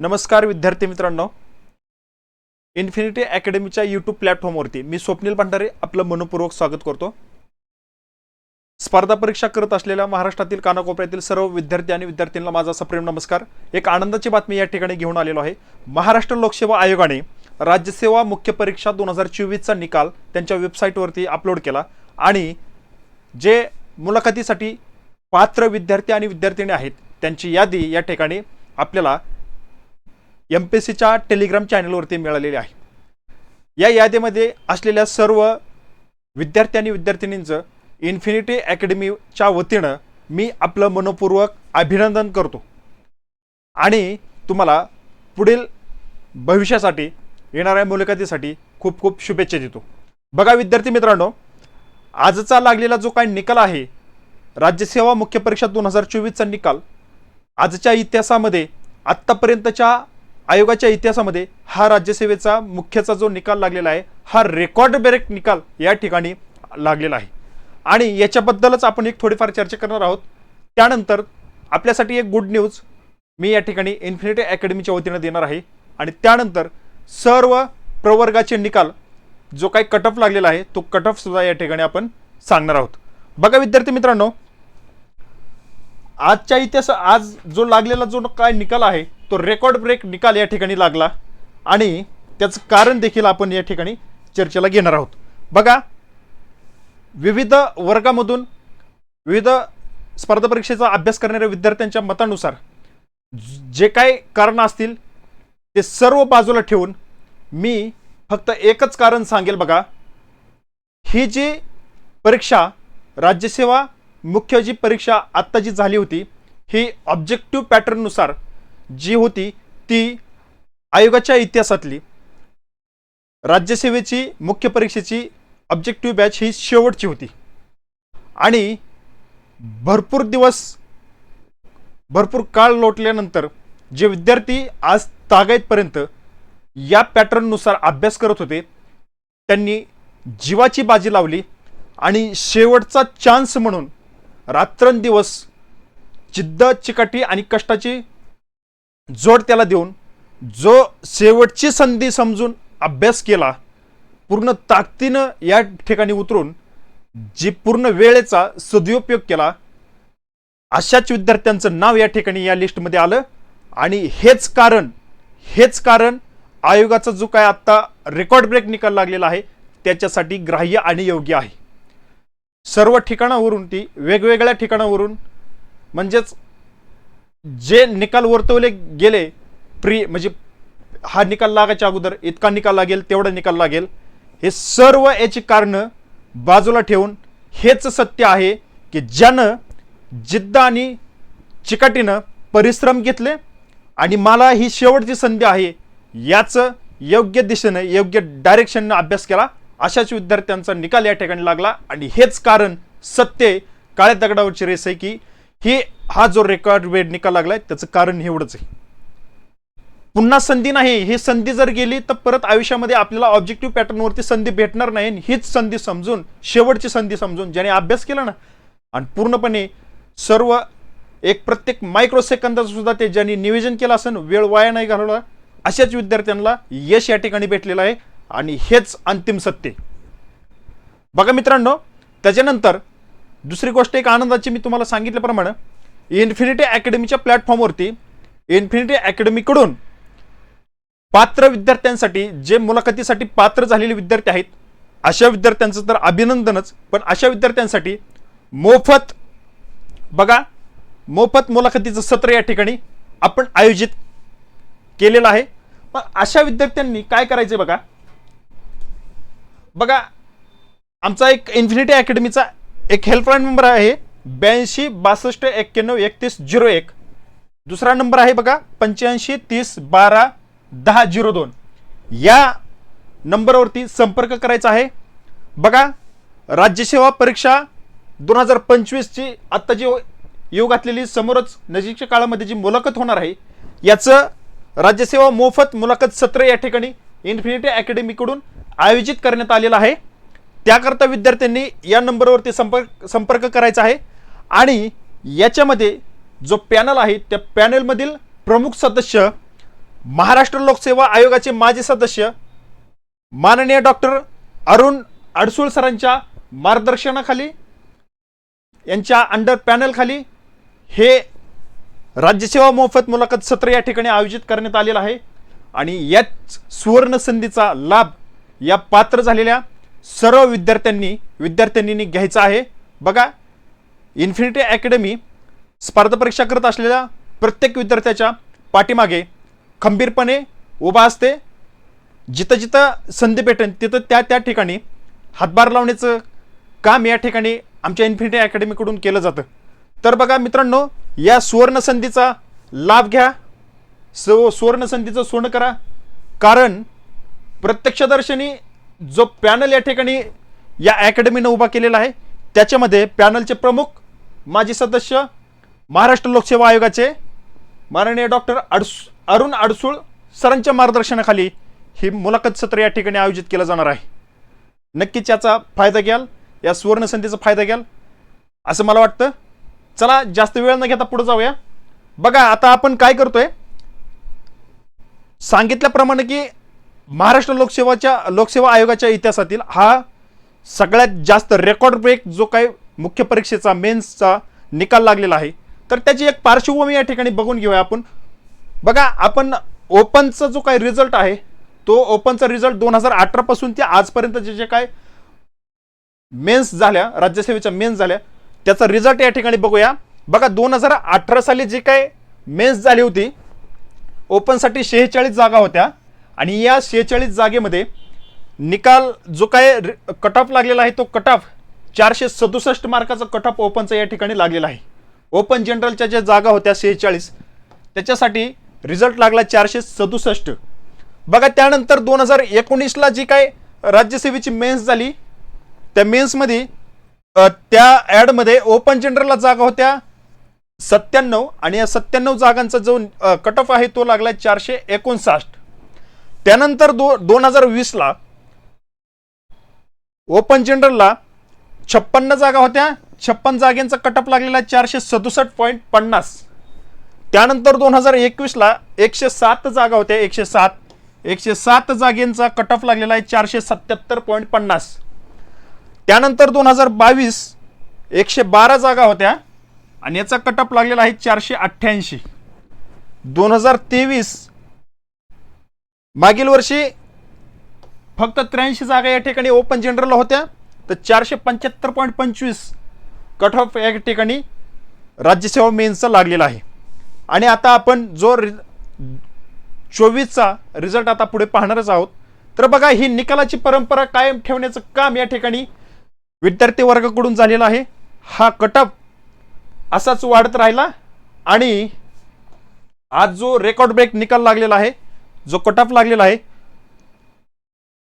नमस्कार विद्यार्थी मित्रांनो. इन्फिनिटी अकॅडमीच्या यूट्यूब प्लॅटफॉर्मवरती मी स्वप्नील भंडारे आपलं मनपूर्वक स्वागत करतो. स्पर्धा परीक्षा करत असलेल्या महाराष्ट्रातील कानाकोपऱ्यातील सर्व विद्यार्थी आणि विद्यार्थ्यांना माझा सप्रेम नमस्कार. एक आनंदाची बातमी या ठिकाणी घेऊन आलेलो आहे. महाराष्ट्र लोकसेवा आयोगाने राज्यसेवा मुख्य परीक्षा दोन हजार चोवीसचा निकाल त्यांच्या वेबसाईटवरती अपलोड केला आणि जे मुलाखतीसाठी पात्र विद्यार्थी आणि विद्यार्थिनी आहेत त्यांची यादी या ठिकाणी आपल्याला एम पी सीच्या टेलिग्राम चॅनलवरती मिळालेली आहे. या यादीमध्ये असलेल्या सर्व विद्यार्थी आणि विद्यार्थिनींचं इन्फिनिटी अकॅडमीच्या वतीनं मी आपलं मनपूर्वक अभिनंदन करतो. आणि तुम्हाला पुढील भविष्यासाठी येणाऱ्या मुलाखतीसाठी खूप खूप शुभेच्छा देतो. बघा विद्यार्थी मित्रांनो आजचा लागलेला जो काही निकाल आहे राज्यसेवा मुख्य परीक्षा दोन हजार चोवीसचा निकाल आजच्या इतिहासामध्ये आत्तापर्यंतच्या आयोगाच्या इतिहासामध्ये हा राज्यसेवेचा मुख्यचा जो निकाल लागलेला आहे हा रेकॉर्ड ब्रेक निकाल या ठिकाणी लागलेला आहे. आणि याच्याबद्दलच आपण एक थोडीफार चर्चा करणार आहोत. त्यानंतर आपल्यासाठी एक गुड न्यूज मी या ठिकाणी इन्फिनिटी अकॅडमीच्या वतीनं देणार आहे. आणि त्यानंतर सर्व प्रवर्गाचे निकाल जो काही कट ऑफ लागलेला आहे तो कट ऑफ सुद्धा या ठिकाणी आपण सांगणार आहोत. बघा विद्यार्थी मित्रांनो आजच्या इतिहास आज जो लागलेला जो काय निकाल आहे तो रेकॉर्ड ब्रेक निकाल या ठिकाणी लागला. आणि त्याचं कारण देखील आपण या ठिकाणी चर्चेला घेणार आहोत. बघा विविध वर्गामधून विविध स्पर्धा परीक्षेचा अभ्यास करणाऱ्या विद्यार्थ्यांच्या मतानुसार जे काय कारण असतील ते सर्व बाजूला ठेवून मी फक्त एकच कारण सांगेल बघा. ही जी परीक्षा राज्यसेवा मुख्य जी परीक्षा आत्ता जी झाली होती ही ऑब्जेक्टिव्ह पॅटर्ननुसार जी होती ती आयोगाच्या इतिहासातली राज्यसेवेची मुख्य परीक्षेची ऑब्जेक्टिव्ह बॅच ही शेवटची होती. आणि भरपूर दिवस भरपूर काळ लोटल्यानंतर जे विद्यार्थी आज तागायतपर्यंत या पॅटर्ननुसार अभ्यास करत होते त्यांनी जीवाची बाजी लावली आणि शेवटचा चान्स म्हणून रात्रंदिवस जिद्द चिकाटी आणि कष्टाची जोड त्याला देऊन जो शेवटची संधी समजून अभ्यास केला पूर्ण ताकदीनं या ठिकाणी उतरून जी पूर्ण वेळेचा सदुपयोग केला अशाच विद्यार्थ्यांचं नाव या ठिकाणी या लिस्टमध्ये आलं. आणि हेच कारण हेच कारण आयोगाचा जो काय आत्ता रेकॉर्ड ब्रेक निकाल लागलेला आहे त्याच्यासाठी ग्राह्य आणि योग्य आहे. सर्व ठिकाणावरून ती वेगवेगळ्या ठिकाणावरून म्हणजेच जे निकाल वर्तवले गेले प्री म्हणजे हा निकाल लागायच्या अगोदर इतका निकाल लागेल तेवढा निकाल लागेल हे सर्व याची कारणं बाजूला ठेवून हेच सत्य आहे की ज्यानं जिद्द आणि चिकाटीनं परिश्रम घेतले आणि मला ही शेवटची संधी आहे याचं योग्य दिशेनं योग्य डायरेक्शननं अभ्यास केला. अशाच विद्यार्थ्यांचा निकाल या ठिकाणी लागला आणि हेच कारण सत्य काळ्या दगडावरची रेस आहे की हे हा जो रेकॉर्ड वेळ निकाल लागलाय त्याचं कारण एवढंच आहे. पुन्हा संधी नाही. ही संधी जर गेली तर परत आयुष्यामध्ये आपल्याला ऑब्जेक्टिव्ह पॅटर्नवरती संधी भेटणार नाही आणि हीच संधी समजून शेवटची संधी समजून ज्याने अभ्यास केला ना आणि पूर्णपणे सर्व एक प्रत्येक मायक्रोसेकंदाचं सुद्धा ते ज्यांनी नियोजन केलं असेल वेळ वाया नाही घालवला अशाच विद्यार्थ्यांना यश या ठिकाणी भेटलेलं आहे. आणि हेच अंतिम सत्य. बघा मित्रांनो त्याच्यानंतर दुसरी गोष्ट एक आनंदाची मी तुम्हाला सांगितल्याप्रमाणे इन्फिनिटी अकॅडमीच्या प्लॅटफॉर्मवरती इन्फिनिटी अकॅडमीकडून पात्र विद्यार्थ्यांसाठी जे मुलाखतीसाठी पात्र झालेले विद्यार्थी आहेत अशा विद्यार्थ्यांचं तर अभिनंदनच पण अशा विद्यार्थ्यांसाठी मोफत बघा मोफत मुलाखतीचं सत्र या ठिकाणी आपण आयोजित केलेलं आहे. मग अशा विद्यार्थ्यांनी काय करायचं बघा? बघा आमचा एक इन्फिनिटी अकॅडमीचा एक हेल्पलाईन नंबर आहे ब्याऐंशी बासष्ट एक्क्याण्णव एकतीस झिरो एक. दुसरा नंबर आहे बघा पंच्याऐंशी तीस बारा दहा झिरो दोन. या नंबरवरती संपर्क करायचा आहे. बघा राज्यसेवा परीक्षा दोन हजार पंचवीसची आत्ता जी येऊ घातलेली समोरच नजीकच्या काळामध्ये जी मुलाखत होणार आहे याचं राज्यसेवा मोफत मुलाखत सत्र या ठिकाणी इन्फिनिटी अकॅडमीकडून आयोजित करण्यात आलेला आहे. त्याकरता विद्यार्थ्यांनी या नंबरवरती संपर्क संपर्क करायचा आहे. आणि याच्यामध्ये जो पॅनल आहे त्या पॅनलमधील प्रमुख सदस्य महाराष्ट्र लोकसेवा आयोगाचे माजी सदस्य माननीय डॉक्टर अरुण अडसूळ सरांच्या मार्गदर्शनाखाली यांच्या अंडर पॅनलखाली हे राज्यसेवा मोफत मुलाखत सत्र या ठिकाणी आयोजित करण्यात आलेलं आहे. आणि याच सुवर्ण संधीचा लाभ या पात्र झालेल्या सर्व विद्यार्थ्यांनी विद्यार्थ्यांनी घ्यायचं आहे. बघा इन्फिनिटी अकॅडमी स्पर्धा परीक्षा करत असलेल्या प्रत्येक विद्यार्थ्याच्या पाठीमागे खंबीरपणे उभा असते. जिथं जिथं संधी भेटेल तिथं त्या त्या ठिकाणी हातभार लावण्याचं काम या ठिकाणी आमच्या इन्फिनिटी अकॅडमीकडून केलं जातं. तर बघा मित्रांनो या सुवर्णसंधीचा लाभ घ्या. सो सुवर्णसंधीचं सोनं करा. कारण प्रत्यक्षदर्शनी जो पॅनल या ठिकाणी या अकॅडमीनं उभा केलेला आहे त्याच्यामध्ये पॅनलचे प्रमुख माजी सदस्य महाराष्ट्र लोकसेवा आयोगाचे माननीय डॉक्टर अडस अरुण अडसूळ सरांच्या मार्गदर्शनाखाली ही मुलाखत सत्र या ठिकाणी आयोजित केलं जाणार आहे. नक्कीच याचा फायदा घ्याल या सुवर्णसंधीचा फायदा घ्याल असं मला वाटतं. चला जास्त वेळ न घेता पुढे जाऊया. बघा आता आपण काय करतोय? सांगितल्याप्रमाणे की महाराष्ट्र लोकसेवाच्या लोकसेवा आयोगाच्या इतिहासातील हा सगळ्यात जास्त रेकॉर्ड ब्रेक जो काही मुख्य परीक्षेचा मेन्सचा निकाल लागलेला आहे. तर त्याची एक पार्श्वभूमी या ठिकाणी बघून घेऊया आपण. बघा आपण ओपनचा जो काही रिझल्ट आहे तो ओपनचा रिझल्ट दोन हजार अठरापासून ते आजपर्यंतचे जे काय मेन्स झाल्या राज्यसेवेच्या मेन्स झाल्या त्याचा रिझल्ट या ठिकाणी बघूया. बघा दोन हजार अठरा साली जी काय मेन्स झाली होती ओपनसाठी शेहेचाळीस जागा होत्या. आणि या शेहेचाळीस जागेमध्ये निकाल जो काय कट ऑफ लागलेला आहे तो कट ऑफ चारशे सदुसष्ट मार्काचा कट ऑफ ओपनचा या ठिकाणी लागलेला आहे. ओपन जनरलच्या ज्या जागा होत्या शेहेचाळीस त्याच्यासाठी रिझल्ट लागला चारशे सदुसष्ट. बघा त्यानंतर दोन हजार एकोणीसला जी काय राज्यसेवेची मेन्स झाली त्या मेन्समध्ये त्या ॲडमध्ये ओपन जनरलला जागा होत्या सत्त्याण्णव आणि या सत्त्याण्णव जागांचा जो कट ऑफ आहे तो लागला चारशे एकोणसाठ. त्यानंतर दो दोन हजार वीसला ओपन जनरलला छप्पन्न जागा होत्या. छप्पन जागेंचा कटअप लागलेला चारशे सदुसष्ट पॉईंट पन्नास. त्यानंतर दोन हजार एकवीसला एकशे सात जागा होत्या एकशे सात. एकशे सात जागेंचा कटअप लागलेला आहे चारशे सत्याहत्तर पॉईंट पन्नास. त्यानंतर दोन हजार बावीस एकशे बारा जागा होत्या आणि याचा कटअप लागलेला आहे चारशे अठ्ठ्याऐंशी. दोन हजार तेवीस मागील वर्षी फक्त त्र्याऐंशी जागा या ठिकाणी ओपन जनरल होत्या. तर चारशे पंच्याहत्तर पॉईंट पंचवीस कट ऑफ या ठिकाणी राज्यसेवा मेन्सचा लागलेला आहे. आणि आता आपण जो रि चोवीसचा रिझल्ट आता पुढे पाहणारच आहोत. तर बघा ही निकालाची परंपरा कायम ठेवण्याचं काम या ठिकाणी विद्यार्थी वर्गाकडून झालेला आहे. हा कटअप असाच वाढत राहिला आणि आज जो रेकॉर्ड ब्रेक निकाल लागलेला आहे जो कटअप लागलेला आहे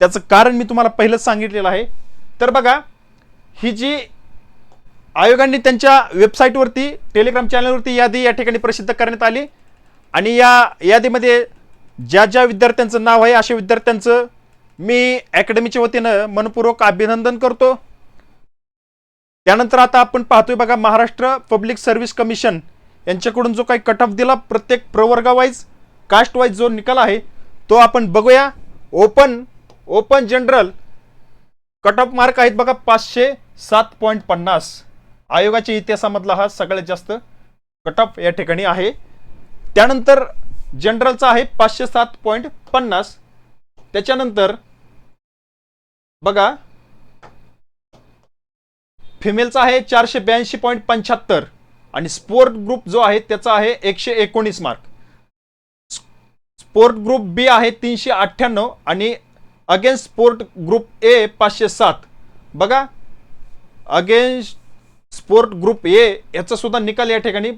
त्याचं कारण मी तुम्हाला पहिलंच सांगितलेलं आहे. तर बघा ही जी आयोगाने त्यांच्या वेबसाईटवरती टेलिग्राम चॅनलवरती यादी या ठिकाणी प्रसिद्ध करण्यात आली. आणि या यादीमध्ये ज्या ज्या विद्यार्थ्यांचं नाव आहे अशा विद्यार्थ्यांचं मी अकॅडमीच्या वतीनं मनपूर्वक अभिनंदन करतो. त्यानंतर आता आपण पाहतोय बघा महाराष्ट्र पब्लिक सर्व्हिस कमिशन यांच्याकडून जो काही कट ऑफ दिला प्रत्येक प्रवर्गावाईज कास्ट वाईज जो निकाल आहे तो आपण बघूया. Open open general cut off mark आहेत बघा पाचशे सात पॉईंट पन्नास. आयोगाच्या इतिहासामधला हा सगळ्यात जास्त कट ऑफ या ठिकाणी आहे. त्यानंतर जनरलचा आहे पाचशे सात पॉईंट पन्नास. त्याच्यानंतर बघा फिमेलचा आहे चारशे ब्याऐंशी पॉईंट पंच्याहत्तर. आणि स्पोर्ट ग्रुप जो आहे त्याचा आहे एकशे एकोणीस मार्क स्पोर्ट ग्रुप बी आहे तीनशे अठ्ठ्याण्णव आणि अगेन्स्ट स्पोर्ट ग्रुप ए पाचशे सात. बघा अगेन्स्ट स्पोर्ट ग्रुप ए याचा सुद्धा निकाल या ठिकाणी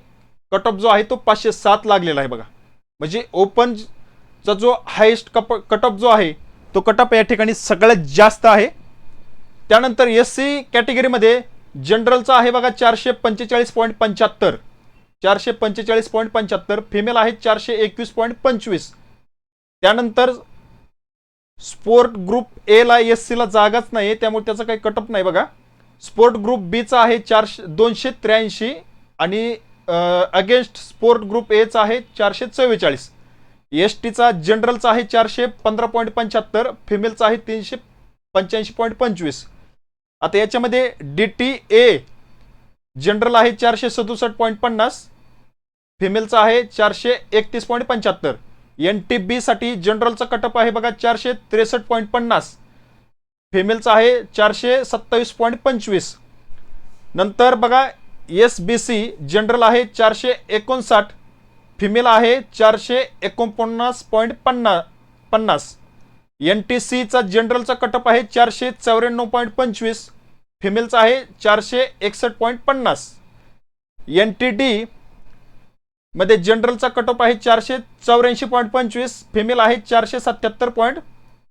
कट ऑफ जो आहे तो पाचशे सात लागलेला आहे बघा. म्हणजे ओपनचा जो हायेस्ट कप कट ऑफ जो आहे तो कट ऑफ या ठिकाणी सगळ्यात जास्त आहे. त्यानंतर एस सी कॅटेगरीमध्ये जनरलचा आहे बघा चारशे पंचेचाळीस पॉईंट पंच्याहत्तर. चारशे पंचेचाळीस पॉईंट पंच्याहत्तर फिमेल आहे चारशे एकवीस पॉईंट पंचवीस. त्यानंतर स्पोर्ट ग्रुप ए ला एस सीला जागाच नाही त्यामुळे त्याचा काही कटअप नाही बघा. स्पोर्ट ग्रुप बीचा आहे चारशे दोनशे त्र्याऐंशी आणि अगेन्स्ट स्पोर्ट ग्रुप एचा आहे चारशे चव्वेचाळीस. एस टीचा जनरलचा आहे चारशे पंधरा पॉईंट पंच्याहत्तर फिमेलचा आहे तीनशे पंच्याऐंशी पॉईंट पंचवीस. आता याच्यामध्ये डी टी ए जनरल आहे चारशे सदुसष्ट पॉईंट पन्नास फिमेलचा आहे चारशे एकतीस पॉईंट पंच्याहत्तर. एन टी बीसाठी जनरलचा कटअप आहे बघा चारशे त्रेसष्ट पॉईंट पन्नास. फिमेलचं आहे चारशे सत्तावीस पॉईंट पंचवीस. नंतर बघा एस बी सी जनरल आहे चारशे एकोणसाठ. फिमेल आहे चारशे एकोणपन्नास पॉईंट पन्ना पन्नास एन टी सीचा जनरलचा कटअप आहे चारशे चौऱ्याण्णव पॉईंट पंचवीस. फिमेलचा आहे चारशे एकसष्ट पॉईंट पन्नास. एन टी डी मध्ये जनरलचा कटअप आहे चारशे चौऱ्याऐंशी पॉईंट पंचवीस फिमेल आहे चारशे सत्याहत्तर पॉईंट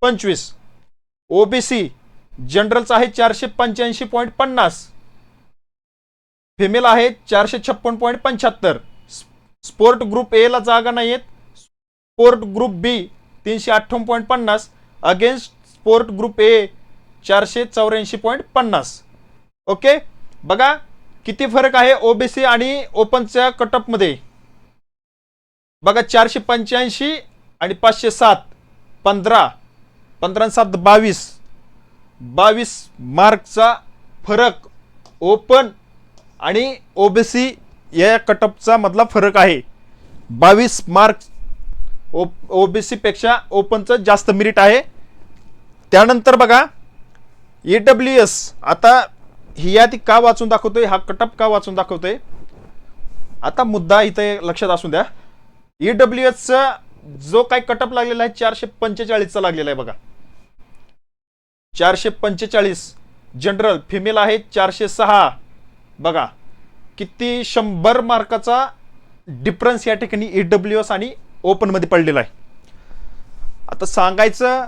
पंचवीस. ओबीसी जनरलचा आहे चारशे पंच्याऐंशी पॉईंट पन्नास. फिमेल आहे चारशे छप्पन पॉईंट पंच्याहत्तर. स्पोर्ट ग्रुप ए ला जागा नाही आहेत स्पोर्ट ग्रुप बी तीनशे अठ्ठावन्न पॉईंट पन्नास. अगेन्स्ट स्पोर्ट ग्रुप ए चारशे चौऱ्याऐंशी पॉईंट पन्नास. ओके बघा किती फरक आहे ओबीसी आणि ओपनच्या कटअपमध्ये बघा चारशे पंच्याऐंशी आणि पाचशे सात पंधरा पंधरा सात बावीस. बावीस मार्कचा फरक ओपन आणि ओबीसी या कटअपचा मधला फरक आहे. बावीस मार्क ओ बी सीपेक्षा ओपनचं जास्त मेरिट आहे. त्यानंतर बघा ए डब्ल्यू एस आता ही यादी का वाचून दाखवतोय? हा कटअप का वाचून दाखवतोय? आता मुद्दा इथे लक्षात असू द्या. ई डब्ल्यू एसचा जो काय कटअप लागलेला आहे चारशे पंचेचाळीसचा लागलेला आहे बघा. चारशे पंचेचाळीस जनरल फिमेल आहे चारशे सहा. बघा किती शंभर मार्काचा डिफरन्स या ठिकाणी ई डब्ल्यू एस आणि ओपनमध्ये पडलेला आहे. आता सांगायचं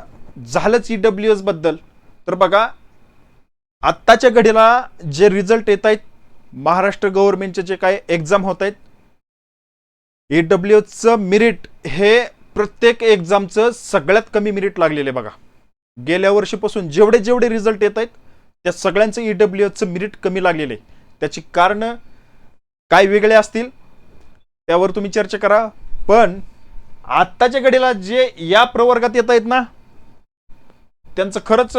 झालंच ई डब्ल्यू एसबद्दल तर बघा आत्ताच्या घडीला जे रिझल्ट येत आहेत महाराष्ट्र गव्हर्नमेंटचे जे काय एक्झाम होत आहेत ई डब्ल्यूचं मिरिट हे प्रत्येक एक्झामचं सगळ्यात कमी मिरिट लागलेलं आहे बघा. गेल्या वर्षीपासून जेवढे जेवढे रिझल्ट येत आहेत त्या सगळ्यांचं ई डब्ल्यू मिरिट कमी लागलेलं आहे. त्याची कारणं काय वेगळे असतील त्यावर तुम्ही चर्चा करा. पण आत्ताच्या घडीला जे या प्रवर्गात येत आहेत ना त्यांचं खरंच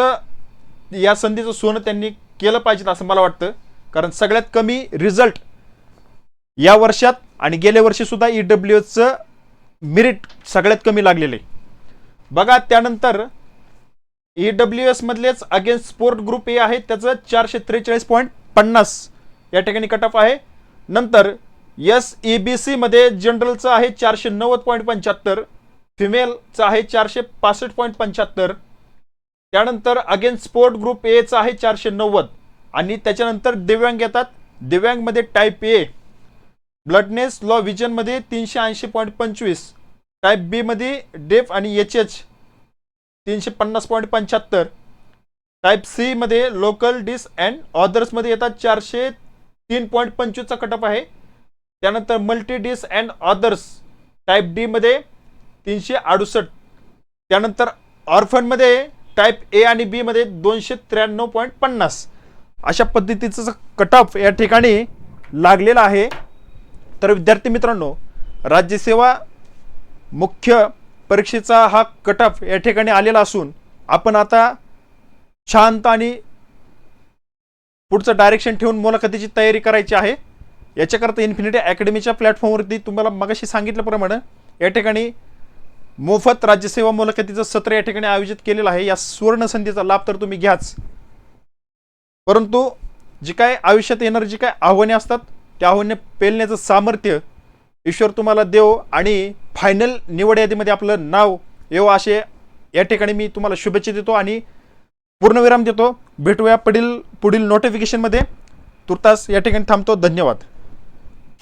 या संधीचं सोनं त्यांनी केलं पाहिजे असं मला वाटतं. कारण सगळ्यात कमी रिझल्ट या वर्षात आणि गेल्या वर्षी सुद्धा ई डब्ल्यू एसचं मेरिट सगळ्यात कमी लागलेलं. आहे बघा त्यानंतर ई डब्ल्यू एसमधलेच अगेन्स्ट स्पोर्ट ग्रुप ए आहे त्याचं चारशे त्रेचाळीस पॉईंट पन्नास या ठिकाणी कटअप आहे. नंतर एस ई बी सीमध्ये जनरलचं आहे चारशे नव्वद पॉईंट पंच्याहत्तर फिमेलचं आहे चारशे पासष्ट पॉईंट पंच्याहत्तर. त्यानंतर अगेन्स्ट स्पोर्ट ग्रुप एचं आहे चारशे नव्वद. आणि त्याच्यानंतर दिव्यांग येतात. दिव्यांगमध्ये टाईप ए ब्लडनेस लॉ विजनमध्ये तीनशे ऐंशी पॉईंट पंचवीस टाईप बीमध्ये डेफ आणि एच एच तीनशे पन्नास पॉईंट पंच्याहत्तर टाईप सीमध्ये लोकल डिस अँड ऑदर्समध्ये येतात चारशे तीन पॉईंट पंचवीसचा कटअप आहे. त्यानंतर multi dis and others type डीमध्ये तीनशे अडुसष्ट त्यानंतर ऑर्फनमध्ये टाईप ए आणि बीमध्ये दोनशे त्र्याण्णव पॉईंट पन्नास. अशा पद्धतीचं कटअप या ठिकाणी लागलेला आहे. तर विद्यार्थी मित्रांनो राज्यसेवा मुख्य परीक्षेचा हा कटअप या ठिकाणी आलेला असून आपण आता शांत आणि पुढचं डायरेक्शन ठेवून मुलाखतीची तयारी करायची आहे. याच्याकरता इन्फिनिटी अकॅडमीच्या प्लॅटफॉर्मवरती तुम्हाला मगाशी सांगितल्याप्रमाणे या ठिकाणी मोफत राज्यसेवा मुलाखतीचं सत्र या ठिकाणी आयोजित केलेलं आहे. या सुवर्ण संधीचा लाभ तर तुम्ही घ्याच. परंतु जी काय आयुष्यात येणारी जी काय आव्हाने असतात त्याहून पेलण्याचं सामर्थ्य ईश्वर तुम्हाला देव आणि फायनल निवड यादीमध्ये आपलं नाव येऊ असे या ठिकाणी मी तुम्हाला शुभेच्छा देतो आणि पूर्णविराम देतो. भेटूया पुढील पुढील नोटिफिकेशनमध्ये तुर्तास या ठिकाणी थांबतो. धन्यवाद.